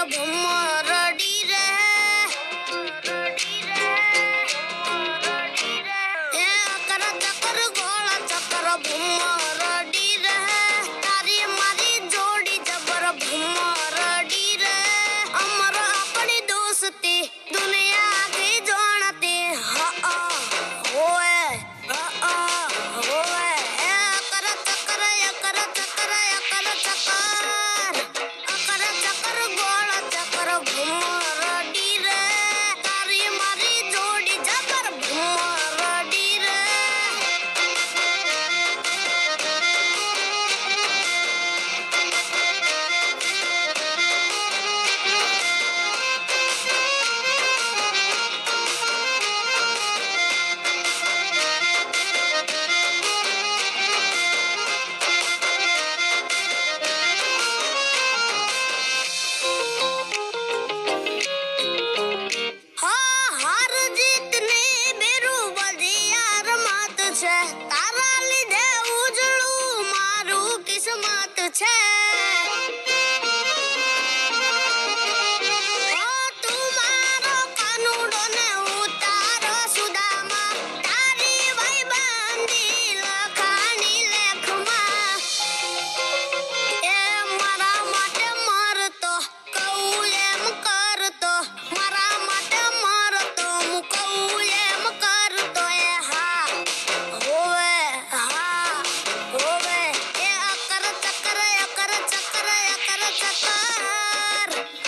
One more. છે? તારા લીધે ઉજળું મારું કિસ્મત છે. Thank you.